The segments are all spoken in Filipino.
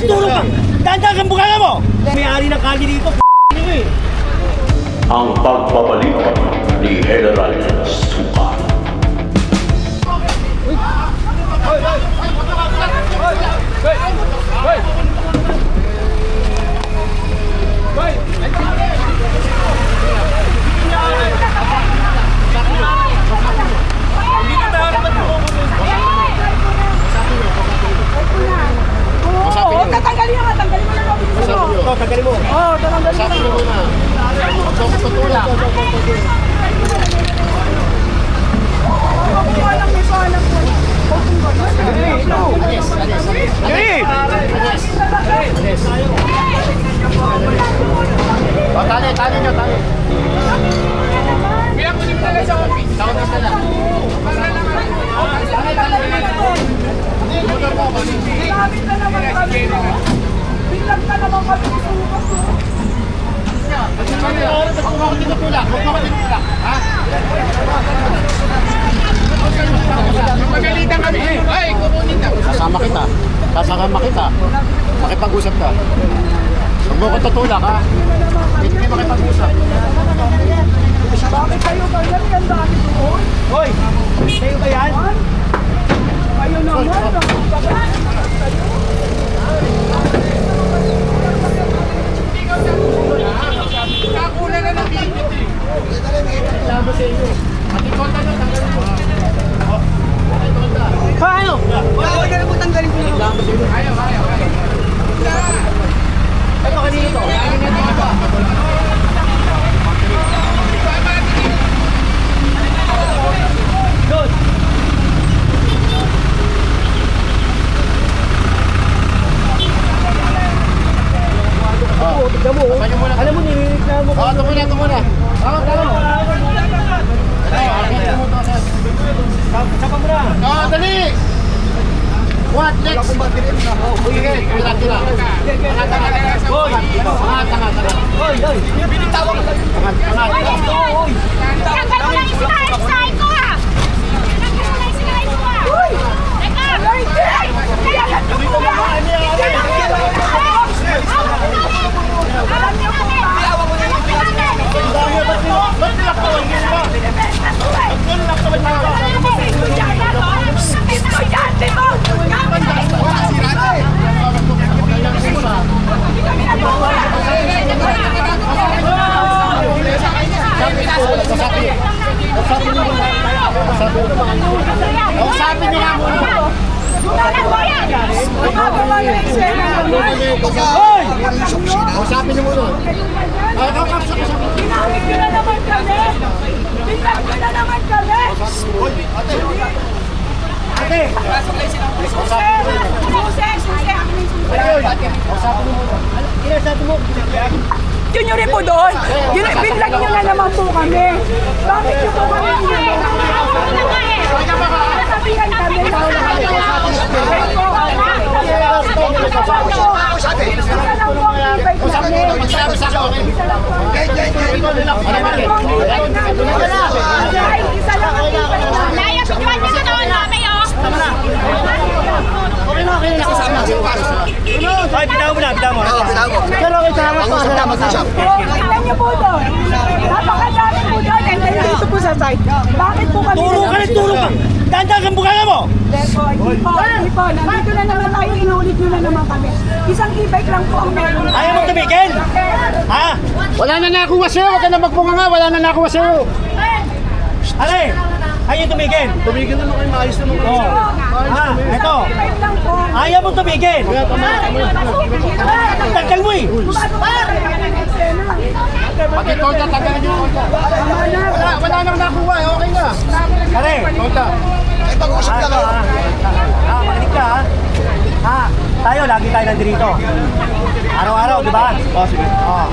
Bakit turo ka? Dandan kang bukala mo! May-ari ng kali dito, p***ing mo eh. ang pagbabalik ni General Suka. Oo, tatanggalin mo, tatanggalin mo na lang. Ito, tagalin mo. Oo, tatanggalin mo na. Huwag mo alam, may paalam po. Huwag mong gano'n. Hey! O, tali, tali nyo, tali. Bilang ko nyo talaga sa office. Sa office na lang. Gamit na naman kami, no? Biglang ka naman kami susukas, no? Huwag mo ako tinutulak. Huwag mo ako tinutulak. Ha? Magalitan kami. Ay, kukunin na. Sasama kita. Sasama kita. Makipag-usap ka. Huwag mo ako tutulak, ha? Hindi makipag-usap. Bakit kayo ganyan? Yan dami doon. Hoy! Kayo ba yan? Kayo naman, no? Kakula na ng bibit eh. Laban sa inyo. At ikaw na lang, tanggalin mo. Paano? Ayaw, ayaw, ayaw. Ito, kanino to? Doon! Oo, tignan mo. oh. Tayo muna. Alam mo, nilireklamo ko. Oo, ito muna, ito muna. Oo, talo. Ayaw, ayaw mo to, sir. Saka mo na. Oo, dali! What next? Sige, ulat nila. Tanga, tanga, tanga. Hoy! Tanga, tanga, tanga. Hoy, hoy! Binitawag ka. Tanga, tanga. Hoy! Tanggal mo lang yung sinahay ko ah! Tanggal mo lang yung sinahay ko ah! Teka! Kaya yung kuya! Alam niyo po ba? Alam niyo po ba? Estudyante mo! Kami nagmumula! Kausapin niyo nga muna. Gumagawa ng eksena naman! Hoy! Kausapin niyo muna. Ay, Ginamit nyo na naman kami! Ginamit na naman kami! Ate! Susi! Susi! Susi! Inasabi mo, Yun yung rin po doon. Yun, binlag nyo na naman po kami. Bakit nyo po kami Nasabihan kami. Bawal na kami. Ayun po. Isa lang po ang ibig kami. Sabi sa akin. Ay, bigyan niyo na namin oh! Hoy, bitaw mo na, bitaw mo. Oh, tingnan niyo po doon. Napakadami doon. And then dito po sa side. Bakit po kami Turo ka ng turo ka. Dandan kang bukala mo! Depo, hindi po, hindi po. Nandito na naman tayo, inulit nyo na naman kami. Isang e-bike lang po ang meron. Ayaw mo tumigil? Ha? Wala na nakuha sa'yo. Huwag ka na magpunganga. Wala na nakuha sa'yo. Ale! Ayaw tumigil. Tumigil na kayo. Maayos na Oo. Ha? Ito. Ayaw mo tumigil. Tanggal mo eh. Pati Tonda, tagalin niyo Tonda. Wala, wala nang nakuha. eh. Okay na. Ale! Tonda. Pag-usap na ka. Ha? Makinig ka ha? Ha? Tayo, lagi tayo nandito. Araw-araw, di ba? Oo, sige. Oo.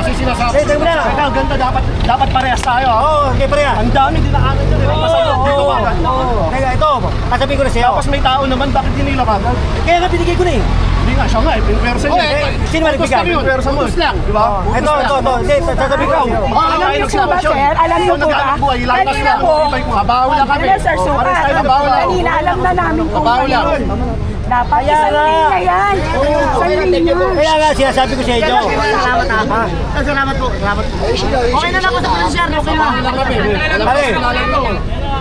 Kasi sinasabi. Sige, tayo na. Ikaw, ganda. Dapat, dapat parehas tayo. Oo, okay, parehas. Ang dami din na agad yun. Oo, oo, oo. Kaya ito, kasabihin ko na sa'yo. Tapos may tao naman. Bakit hindi nila kagad? Kaya nga binigay ko na eh. Nga siya nga. eh. Pinpersa niya. Okay, sino ba nagbigay? Pinpersa mo. Utos lang. Di ba? Oh, ito, ito, ito. Hindi, sasabihin ko. Alam niyo po ba, sir? Alam niyo po ba? Kanina po, Mabaho lang kami. Sir, suka. Lang. Kanina, alam na namin kung lang. yun. Dapat isang linya yan. niya. Kaya nga, sinasabi ko sa inyo. Salamat ha. Ha? Salamat po. Salamat po. Okay na na po sa sir. Okay na.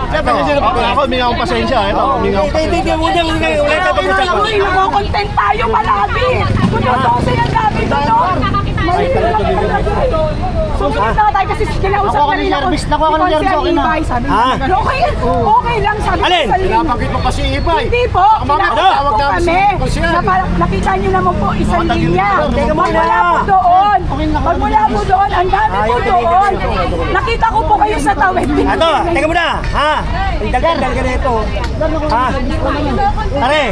Pare. Ako, huminga akong pasensya. Ito, huminga akong Hindi, hindi, hindi. Wala tayo pag-usap. Uy, nako-content tayo palagi. Kung tutusin ang gabi ko, tayo. Sumunod na tayo kasi kinausap na rin ako. service, nakuha ka ng service, okay na. Ibay, Sabi niya, okay, okay lang, sabi ko Alin? Pinabanggit mo pa si Ibay. Hindi po, tawag po kami. Nakita niyo naman po isang linya. Magmula po doon. Magmula po doon, ang dami po doon. Nakita ko po kayo sa tawid. Ato, teka muna. Ha? Dagdagal ka na ito. Ha? Pare,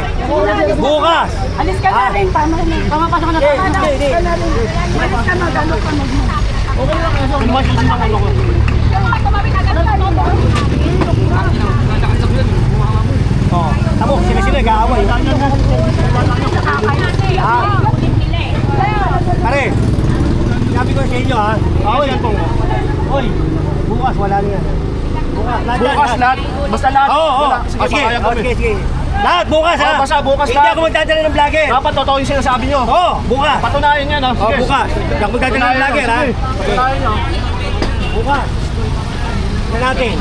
bukas. Alis ka na rin, tama na. Tama pa na. Hindi, Tama na. hindi. Alis ka na rin. Alis ka na, gano'n ka mag Oh, tamo, sila sila nag-aaway. Pare, inyo ha. Oy, Oy, bukas wala na yan. Bukas, lahat yan, Bukas lahat. Basta lahat. Oo, oo. Wala. Sige, oh, kami. sige. Lahat bukas ha. Oh, basta bukas Hindi lahat. ako magdadala ng vlogger. Dapat totoo yung sinasabi nyo. Oo, oh, bukas. Patunayan yan, ha? Oh, Sige. bukas. Hindi ako magdadala ng vlogger ha. Patunayan nyo. Bukas. Tignan natin.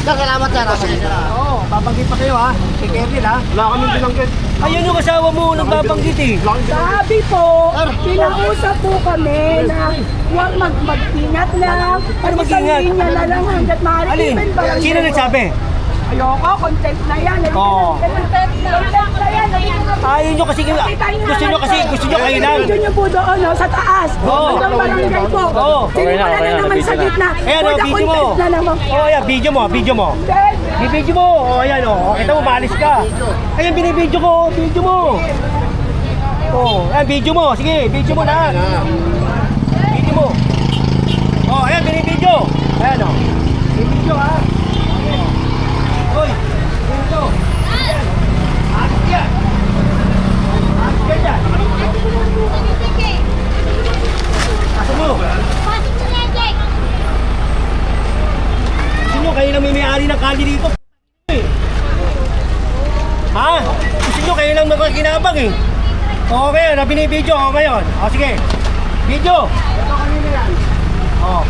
Salamat sir. Oo, oh, babanggit pa kayo ha. Si Kevin ha. Wala kami binanggit. Ayun yung asawa mo nagbabanggit eh. Sabi po, pinausap po kami na huwag mag mag-ingat lang. Ano mag-ingat? niya na lang hanggat maaari. Alin? Even barangay. Sino nagsabi? Ayoko, content na yan. Oo. Content, content na yan. Ayaw nyo kasi, gusto nyo kasi, gusto nyo kayo lang. Video nyo po doon, no, sa taas. Oo. Hanggang barangay po. Oo. Sino na, na naman sa gitna. Ayan o, For the video mo. content na naman. Oh, ayan, video mo, video mo. Then, Bibidyo mo. Oh, ayan oh. Kita mo, maalis ka. Ayan, binibidyo ko. Video mo. Oh, ayan, video mo. Sige, video mo lahat. Video mo. Oh, ayan, binibidyo. Ayan oh. Binibidyo ha. Hoy, binibidyo. Ayan. Akin yan. Akin ka dyan. Kaso mo. Gusto nyo, kayo may may-ari ng kali dito. Ha? Gusto nyo, kayo lang magkakinabang eh. Okay, na binibidyo ako ngayon. O sige. Video. Ito kanina yan. O.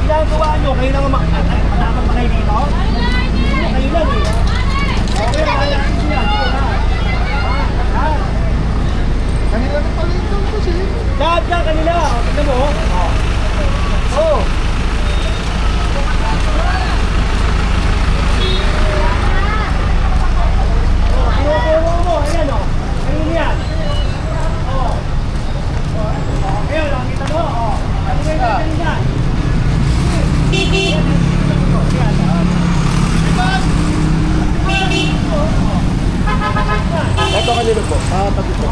Ginagawa nyo, kayo lang ang Lahat yan kanila. Tignan mo. oh. O. Oh. Tinuturo mo, ayan o. Ayun yan. O. O, Ayun, o, kita mo, o. Ano ba yung ganyan yan? Ito kanino po. Ah, tabi po.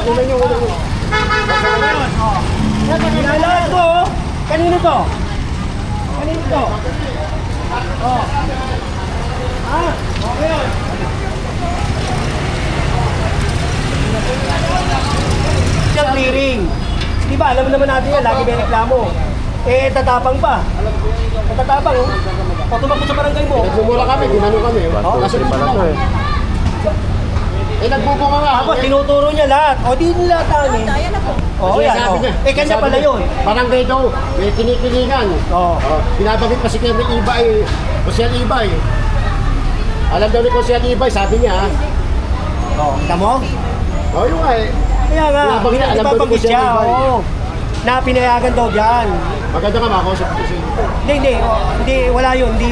Una nyo, una nyo. Ayun, o. Nilalaan ko, o. Kanino to? Kanino to? O. Ha? Okay yun. Siyang clearing. Di ba, alam naman natin yan, lagi may reklamo. Eh, tatapang pa. Tatapang, oh. O, tumakbo sa barangay mo. Nagmumura kami, ginano kami. Nasunod pala to eh. Eh, nagbubunga nga. Tapos tinuturo niya lahat. O, di nila tangin. Oo, yan. Sinasabi O. niya. Eh, kanya pala yun. Barangay daw, may kinikilingan. Oo. Oh, pinabagit pa si Kevin Ibay, Kusian Ibay. Alam daw ni Kusian Ibay, sabi niya, O, kita mo? oh yun nga eh, Kaya nga, Pinabagit alam siya. ni Ivan. Oo. Na pinayagan daw dyan. maganda nga makausap ko si Hindi, hindi. O, Hindi, wala yun. Hindi,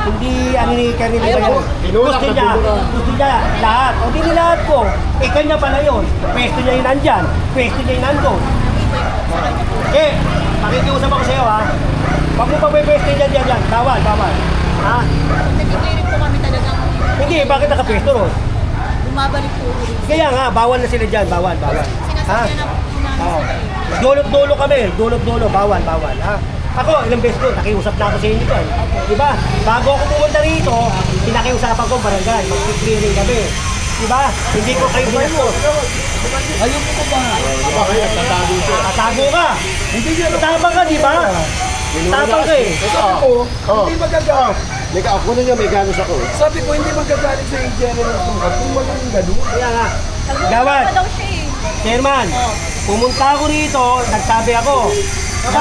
hindi ano ni Kevin Iba yun. Gusto niya, gusto niya lahat. O, di lahat ko. Eh, kanya pala yun. Pwesto niya yung nandyan. Pwesto niya yung nandun. Eh, pakikiusap ako sa'yo ha. Pag mo pa may pwesto dyan, dyan, dyan. Bawal, bawal. Ha? Nag-clearing po kami talagang Hindi, bakit nakapwesto ron? bumabalik po ulit. Kaya nga, bawal na sila dyan. Bawal, bawal. Sinasabi na po namin. Dulot-dulo kami, dulot-dulo, bawal, bawal. Ha? Ako, ilang beses ko, nakiusap na ako sa inyo dyan. Diba? Bago ako pumunta rito, pinakiusapan ko barangay, mag-clearing kami. Diba? Hindi ko kayo binastos. Ayun ko ba? Tatago siya. Tatago ka. Hindi nyo, tama ka, di ba? Tapang ka eh. Sabi ko, hindi magagalit. May ako na niya, may ganos ako. Sabi ko, hindi magagalit sa general sukat kung maging ganun. Kaya nga. Gawad, eh. chairman, pumunta ako rito, nagsabi ako. Na,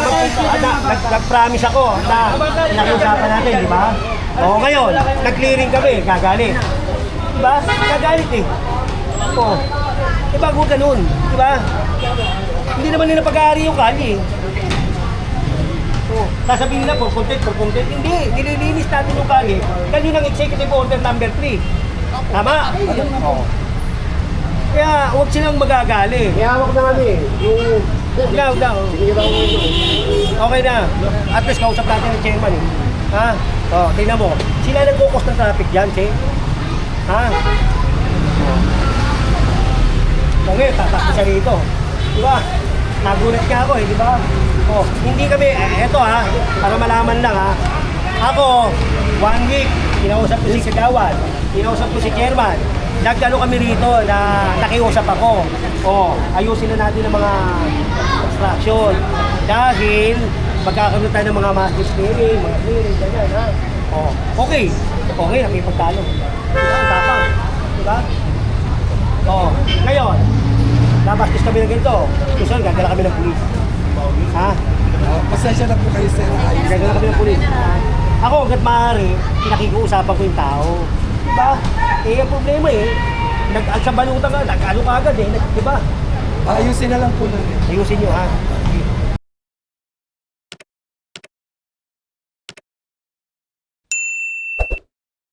na, nag, nag-promise ako na nakiusapan natin, di ba? Oo, ngayon, nag-clearing kami, gagalit. Di ba? Gagalit eh. Oo. Eh, bago ganun, di ba? Hindi naman nila pag-aari yung kali eh. Oh, sasabihin nila for content, for content. Hindi, nililinis natin yung kali. Kaninang executive order number 3. Tama? Oo. Kaya huwag silang magagali. May hawak na kami. Yung... Mo ito. Okay na. At least kausap natin ng chairman eh. Ha? Oh, tingnan mo. Sila nagkukos ng traffic dyan, che. Ha? Oh. ngayon, tatakbo siya rito. Di ba? Nagulat ka ako eh, di ba? Oh, hindi kami, eh, eto ha, para malaman lang ha. Ako, one week, kinausap ko si Kagawad, kinausap ko si chairman. Nagkano kami rito na nakiusap ako. Oh, ayusin na natin ang mga construction. Dahil magkakaroon tayo ng mga master clearing, mga clearing, ganyan ha. Oh, okay. Okay, nakipagtalo. Diba? Ang tapang. Diba? Oh, ngayon, nabastos kami ng ganito. Susunod, gagala kami ng pulis. Ha? Pasensya na po kayo sir. Gagala kami ng pulis. Ako, hanggat maaari, pinakikiusapan ko yung tao. Diba? Eh, ang problema eh, nag sa balutan ka, nag-ano ka agad eh, nag, diba? Ayusin na lang po namin. Ayusin nyo ha.